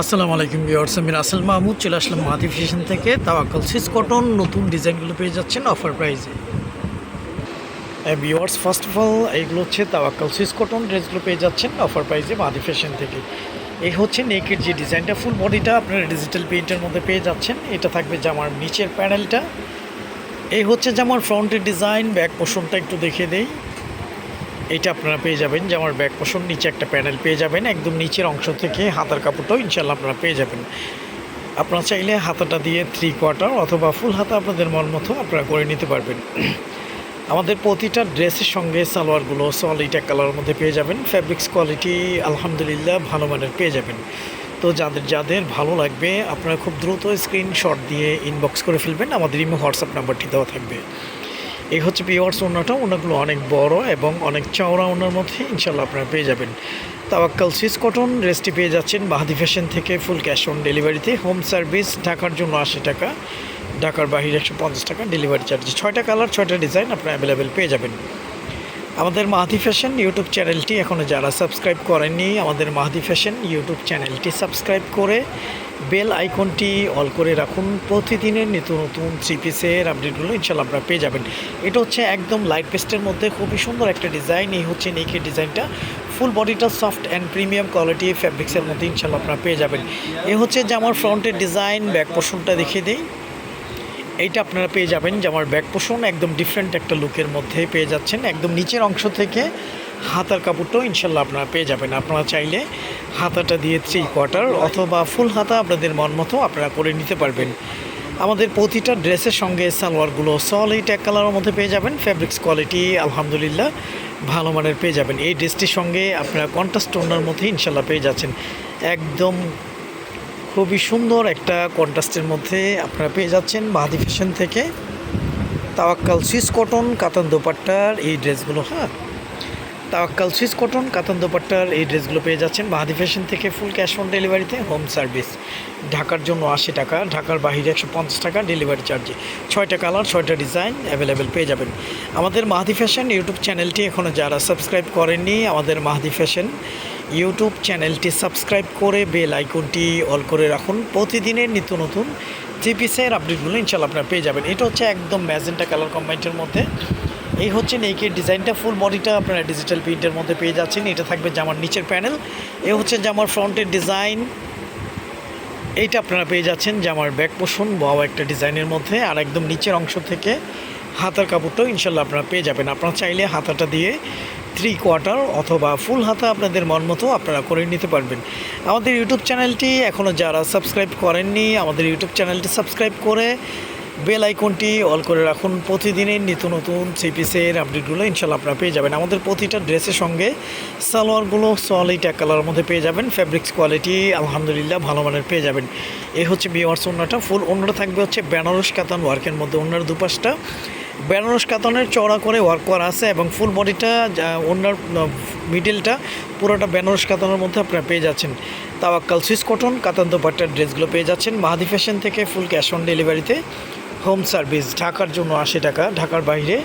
আসসালামু আলাইকুম ভিউয়ার্স, আমি রাসেল মাহমুদ, চলে আসলাম মাহাদি ফ্যাশন থেকে। তাওয়াকল সিস কটন, নতুন ডিজাইনগুলো পেয়ে যাচ্ছেন অফার প্রাইসে। ভিউয়ার্স ফার্স্ট অফ অল এইগুলো হচ্ছে তাওয়াক্কাল সিস কটন, ড্রেসগুলো পেয়ে যাচ্ছেন অফার প্রাইসে মাহাদি ফ্যাশন থেকে। এই হচ্ছে নেকের যে ডিজাইনটা ফুল বডিটা আপনারা ডিজিটাল প্রিন্টের মধ্যে পেয়ে যাচ্ছেন। এটা থাকবে জামার নিচের প্যানেলটা এই হচ্ছে জামার ফ্রন্টের ডিজাইন ব্যাক পোষণটা একটু দেখিয়ে দেই। এইটা আপনারা পেয়ে যাবেন যে আমার ব্যাক পোষণ নিচে একটা প্যানেল পেয়ে যাবেন, একদম নিচের অংশ থেকে হাতার কাপড়টাও ইনশাল্লাহ আপনারা পেয়ে যাবেন। আপনারা চাইলে হাতাটা দিয়ে থ্রি কোয়ার্টার অথবা ফুল হাতা আপনাদের মন মতো আপনারা করে নিতে পারবেন। আমাদের প্রতিটা ড্রেসের সঙ্গে সালোয়ারগুলো এক কালারের মধ্যে পেয়ে যাবেন ফ্যাব্রিক্স কোয়ালিটি আলহামদুলিল্লাহ ভালো মানের পেয়ে যাবেন। তো যাদের যাদের ভালো লাগবে, আপনারা খুব দ্রুত স্ক্রিনশট দিয়ে ইনবক্স করে ফেলবেন, আমাদের ইমো হোয়াটসঅ্যাপ নাম্বারটি দেওয়া থাকবে। এই হচ্ছে পিওয়ার্স ওনাটা ওনাগুলো অনেক বড় এবং অনেক চওড়া ওনার মধ্যে ইনশাল্লাহ আপনারা পেয়ে যাবেন। তাওয়াক্কাল সুইস কটন ড্রেসটি পেয়ে যাচ্ছেন বাহাদি ফ্যাশন থেকে ফুল ক্যাশ অন ডেলিভারিতে। হোম সার্ভিস ঢাকার জন্য আশি টাকা, ঢাকার বাহিরে একশো পঞ্চাশ টাকা, ডেলিভারি চার্জ ছয়টা কালার, ছয়টা ডিজাইন আপনারা অ্যাভেলেবেল পেয়ে যাবেন। আমাদের মাহাদি ফ্যাশন ইউটিউব চ্যানেলটি এখনও যারা সাবস্ক্রাইব করেননি, আমাদের মাহাদি ফ্যাশন ইউটিউব চ্যানেলটি সাবস্ক্রাইব করে বেল আইকনটি অল করে রাখুন। প্রতিদিনের নিত্য নতুন থ্রি পিসের আপডেটগুলো ইনশাল্লাহ আপনারা পেয়ে যাবেন। এটা হচ্ছে একদম লাইট পেস্টের মধ্যে খুবই সুন্দর একটা ডিজাইন এই হচ্ছে নেকের ডিজাইনটা ফুল বডিটা সফট অ্যান্ড প্রিমিয়াম কোয়ালিটি ফ্যাব্রিক্সের মধ্যে ইনশাল্লাহ আপনারা পেয়ে যাবেন। এ হচ্ছে যে আমার ফ্রন্টের ডিজাইন ব্যাক পোর্শনটা দেখিয়ে দিই। এইটা আপনারা পেয়ে যাবেন যে আমার ব্যাক পোষণ একদম ডিফারেন্ট একটা লুকের মধ্যে পেয়ে যাচ্ছেন। একদম নিচের অংশ থেকে হাতার কাপড়টাও ইনশাল্লাহ আপনারা পেয়ে যাবেন। আপনারা চাইলে হাতাটা দিয়ে থ্রি কোয়ার্টার অথবা ফুল হাতা আপনাদের মন মতো আপনারা করে নিতে পারবেন। আমাদের প্রতিটা ড্রেসের সঙ্গে সালোয়ারগুলো সলিড এক কালারের মধ্যে পেয়ে যাবেন। ফ্যাব্রিক্স কোয়ালিটি আলহামদুলিল্লাহ ভালো মানের পেয়ে যাবেন। এই ড্রেসটির সঙ্গে আপনারা কন্ট্রাস্ট টোনার মধ্যে ইনশাল্লাহ পেয়ে যাচ্ছেন। একদম খুবই সুন্দর একটা কন্ট্রাস্টের মধ্যে আপনারা পেয়ে যাচ্ছেন বাহাদি ফ্যাশন থেকে। তাওয়াক্কাল সুইস কটন, কাতান দোপাট্টার এই ড্রেসগুলো হ্যাঁ? তাওয়াক্কাল সুইস কটন, কাতান দোপাট্টার এই ড্রেসগুলো পেয়ে যাচ্ছেন বাহাদি ফ্যাশন থেকে ফুল ক্যাশ অন ডেলিভারিতে, হোম সার্ভিস। ঢাকার জন্য আশি টাকা, ঢাকার বাহিরে একশো পঞ্চাশ টাকা ডেলিভারি চার্জে। ছয়টা কালার, ছয়টা ডিজাইন অ্যাভেলেবেল পেয়ে যাবেন। আমাদের মাহাদি ফ্যাশন ইউটিউব চ্যানেলটি এখনও যারা সাবস্ক্রাইব করেননি, আমাদের মাহাদি ফ্যাশন ইউটিউব চ্যানেলটি সাবস্ক্রাইব করে বেল আইকনটি অল করে রাখুন। প্রতিদিনের নিত্য নতুন জিপিসের আপডেটগুলো ইনশাল্লাহ আপনারা পেয়ে যাবেন। এটা হচ্ছে একদম ম্যাজেন্টা কালার কম্বাইন্টের মধ্যে। এই হচ্ছে নেকের ডিজাইনটা ফুল বডিটা আপনারা ডিজিটাল প্রিন্টের মধ্যে পেয়ে যাচ্ছেন। এটা থাকবে জামার নিচের প্যানেল। এ হচ্ছে জামার ফ্রন্টের ডিজাইন। এইটা আপনারা পেয়ে যাচ্ছেন জামার ব্যাক পোষণ, বড় একটা ডিজাইনের মধ্যে, আর একদম নিচের অংশ থেকে হাতার কাপড়টাও ইনশাল্লাহ আপনারা পেয়ে যাবেন। আপনারা চাইলে হাতাটা দিয়ে থ্রি কোয়ার্টার অথবা ফুল হাতা আপনাদের মন মতো আপনারা করে নিতে পারবেন। আমাদের ইউটিউব চ্যানেলটি এখনও যারা সাবস্ক্রাইব করেননি, আমাদের ইউটিউব চ্যানেলটি সাবস্ক্রাইব করে বেল আইকনটি অল করে রাখুন। প্রতিদিনের নিত্য নতুন থ্রি পিসের আপডেটগুলো ইনশাল্লাহ আপনারা পেয়ে যাবেন। আমাদের প্রতিটা ড্রেসের সঙ্গে সালোয়ারগুলো সলিড এক কালারের মধ্যে পেয়ে যাবেন। ফ্যাব্রিক্স কোয়ালিটি আলহামদুলিল্লাহ ভালো মানের পেয়ে যাবেন। এই হচ্ছে বিওয়ার্স অন্যটা ফুল অন্যটা থাকবে হচ্ছে বেনারস কাতান ওয়ার্কের মধ্যে। অন্যার দুপাশটা বেনারস কাতানের চড়া করে ওয়ার্ক করা আছে এবং ফুল বডিটা অন্যার মিডিলটা পুরোটা বেনারস কাতানের মধ্যে আপনারা পেয়ে যাচ্ছেন। তাওয়াক্কাল সুইস কটন, কাতান দোপাট্টার ড্রেসগুলো পেয়ে যাচ্ছেন। মাহাদি ফ্যাশন থেকে ফুল ক্যাশ অন ডেলিভারিতে হোম সার্ভিস ঢাকার জন্য আশি টাকা, ঢাকার বাইরে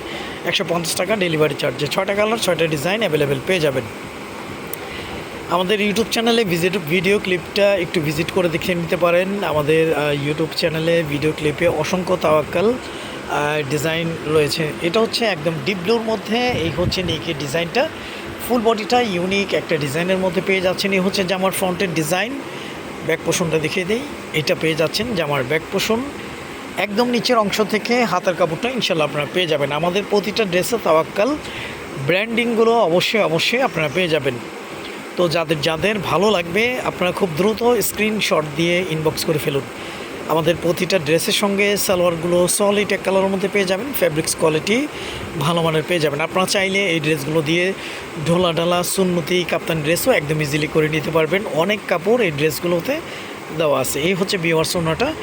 একশো পঞ্চাশ টাকা ডেলিভারি চার্জে ছয়টা কালার ছয়টা ডিজাইন অ্যাভেলেবেল পেয়ে যাবেন। আমাদের ইউটিউব চ্যানেলে ভিজিট ভিডিও ক্লিপটা একটু ভিজিট করে দেখে নিতে পারেন। আমাদের ইউটিউব চ্যানেলে ভিডিও ক্লিপে অসংখ্য তাওয়াক্কাল ডিজাইন রয়েছে। এটা হচ্ছে একদম ডিপ ব্লুর মধ্যে। এই হচ্ছে নেকের ডিজাইনটা ফুল বডিটা ইউনিক একটা ডিজাইনের মধ্যে পেয়ে যাচ্ছেন। এই হচ্ছে জামার ফ্রন্টের ডিজাইন ব্যাক পোষণটা দেখিয়ে দিই। এটা পেয়ে যাচ্ছেন জামার ব্যাক পোষণ একদম নিচের অংশ থেকে হাতার কাপড়টা ইনশাল্লাহ আপনারা পেয়ে যাবেন। আমাদের প্রতিটা ড্রেসে তাওয়াক্কাল ব্র্যান্ডিংগুলো অবশ্যই অবশ্যই আপনারা পেয়ে যাবেন। তো যাদের যাদের ভালো লাগবে, আপনারা খুব দ্রুত স্ক্রিনশট দিয়ে ইনবক্স করে ফেলুন। আমাদের প্রতিটা ড্রেসের সঙ্গে সালোয়ারগুলো সলিড এক কালারের মধ্যে পেয়ে যাবেন ফ্যাব্রিক্স কোয়ালিটি ভালো মানের পেয়ে যাবেন। আপনারা চাইলে এই ড্রেসগুলো দিয়ে ঢোলা ঢালা, সুন্নতি, কাপ্তান ড্রেসও একদম ইজিলি করে নিতে পারবেন। অনেক কাপড় এই ড্রেসগুলোতে দেওয়া আছে। এই হচ্ছে বিওয়ার্স ওনাটা।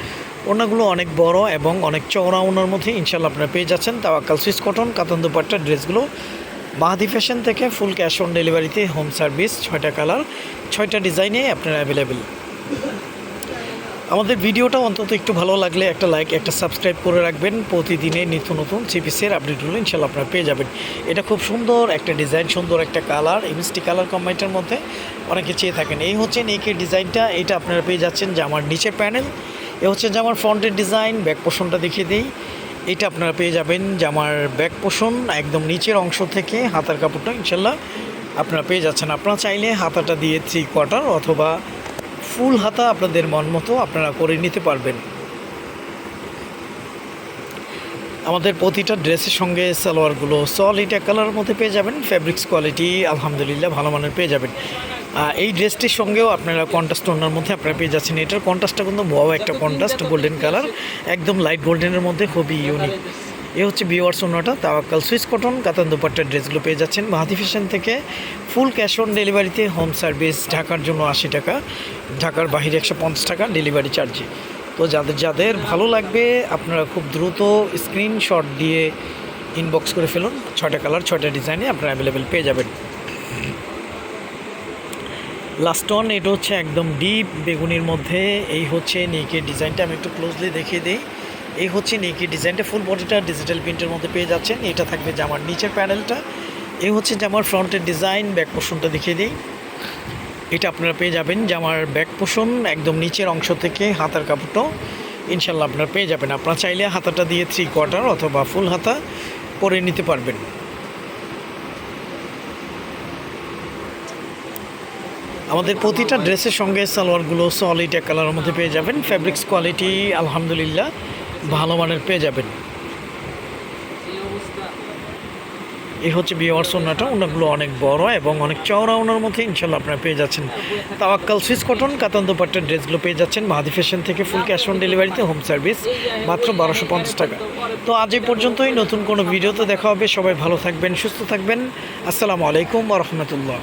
ওনাগুলো অনেক বড় এবং অনেক চওড়া ওনার মধ্যে ইনশাল্লাহ আপনারা পেয়ে যাচ্ছেন। তাও তাওয়াক্কাল, সুইস কটন, কাতান দুপাট্টা ড্রেসগুলো মাহাদি ফ্যাশন থেকে ফুল ক্যাশ অন ডেলিভারিতে হোম সার্ভিস ছয়টা কালার ছয়টা ডিজাইনে আপনারা অ্যাভেলেবেল আমাদের ভিডিওটা অন্তত একটু ভালো লাগলে একটা লাইক একটা সাবস্ক্রাইব করে রাখবেন। প্রতিদিনে নিত্য নতুন সিপিসের আপডেটগুলো ইনশাল্লাহ আপনারা পেয়ে যাবেন। এটা খুব সুন্দর, একটা ডিজাইন সুন্দর, একটা কালার এমএসটি কালার কম্বাইনটার মধ্যে অনেকে চেয়ে থাকেন। এই হচ্ছে নেকের ডিজাইনটা এটা আপনারা পেয়ে যাচ্ছেন যে আমার নিচের প্যানেল এ হচ্ছে যে আমার ফ্রন্টের ডিজাইন ব্যাক পোষণটা দেখিয়ে দিই। এটা আপনারা পেয়ে যাবেন যে আমার ব্যাক পোষণ একদম নিচের অংশ থেকে হাতার কাপড়টা ইনশাল্লাহ আপনারা পেয়ে যাচ্ছেন। আপনারা চাইলে হাতাটা দিয়ে থ্রি কোয়ার্টার অথবা ফুল হাতা আপনাদের মন মতো আপনারা করে নিতে পারবেন। আমাদের প্রতিটা ড্রেসের সঙ্গে সালোয়ারগুলো সলিড এক কালারের মধ্যে পেয়ে যাবেন ফ্যাব্রিক্স কোয়ালিটি আলহামদুলিল্লাহ ভালো মানের পেয়ে যাবেন। এই ড্রেসটির সঙ্গেও আপনারা কন্ট্রাস্ট ওনার মধ্যে আপনারা পেয়ে যাচ্ছেন। এটার কন্ট্রাস্টটা কিন্তু বড় একটা কন্ট্রাস্ট গোল্ডেন কালার একদম লাইট গোল্ডেনের মধ্যে, খুবই ইউনিক এ হচ্ছে বিওয়ার্স ওনাটা তাওয়াক্কাল সুইস কটন, কাতান দুপাট্টার ড্রেসগুলো পেয়ে যাচ্ছেন। মাহাদি ফ্যাশন থেকে ফুল ক্যাশ অন ডেলিভারিতে হোম সার্ভিস ঢাকার জন্য আশি টাকা, ঢাকার বাইরে একশো পঞ্চাশ টাকা ডেলিভারি চার্জে। তো যাদের যাদের ভালো লাগবে, আপনারা খুব দ্রুত স্ক্রিনশট দিয়ে ইনবক্স করে ফেলুন। ছয়টা কালার, ছয়টা ডিজাইনে আপনারা অ্যাভেলেবেল পেয়ে যাবেন। লাস্ট ওয়ান এটা হচ্ছে একদম ডিপ বেগুনির মধ্যে। এই হচ্ছে নেকের ডিজাইনটা আমি একটু ক্লোজলি দেখিয়ে দিই। এই হচ্ছে নেকের ডিজাইনটা ফুল বডিটা ডিজিটাল প্রিন্টের মধ্যে পেয়ে যাচ্ছেন। এটা থাকবে জামার নিচের প্যানেলটা এই হচ্ছে জামার ফ্রন্টের ডিজাইন ব্যাক পোর্শনটা দেখিয়ে দিই। এটা আপনারা পেয়ে যাবেন জামার ব্যাক পোষণ একদম নিচের অংশ থেকে হাতার কাপড়টাও ইনশাল্লাহ আপনারা পেয়ে যাবেন। আপনারা চাইলে হাতাটা দিয়ে থ্রি কোয়ার্টার অথবা ফুল হাতা পরে নিতে পারবেন। আমাদের প্রতিটা ড্রেসের সঙ্গে সালোয়ারগুলো সলিড এক কালারের মধ্যে পেয়ে যাবেন। ফ্যাব্রিক্স কোয়ালিটি আলহামদুলিল্লাহ। ভালো মানের পেয়ে যাবেন। এই হচ্ছে বিয়ার্স ওনাটা ওনাগুলো অনেক বড় এবং অনেক চওড়া ওনার মধ্যে ইনশাল্লাহ আপনারা পেয়ে যাচ্ছেন। তাওয়াক্কাল সুইস কটন, কাতান দুপাট্টার ড্রেসগুলো পেয়ে যাচ্ছেন। মাহাদি ফ্যাশন থেকে ফুল ক্যাশ অন ডেলিভারিতে হোম সার্ভিস মাত্র বারোশো পঞ্চাশ টাকা। তো আজ এই পর্যন্তই, নতুন কোনো ভিডিওতে দেখা হবে। সবাই ভালো থাকবেন, সুস্থ থাকবেন। আসসালামু আলাইকুম রহমতুল্লাহ।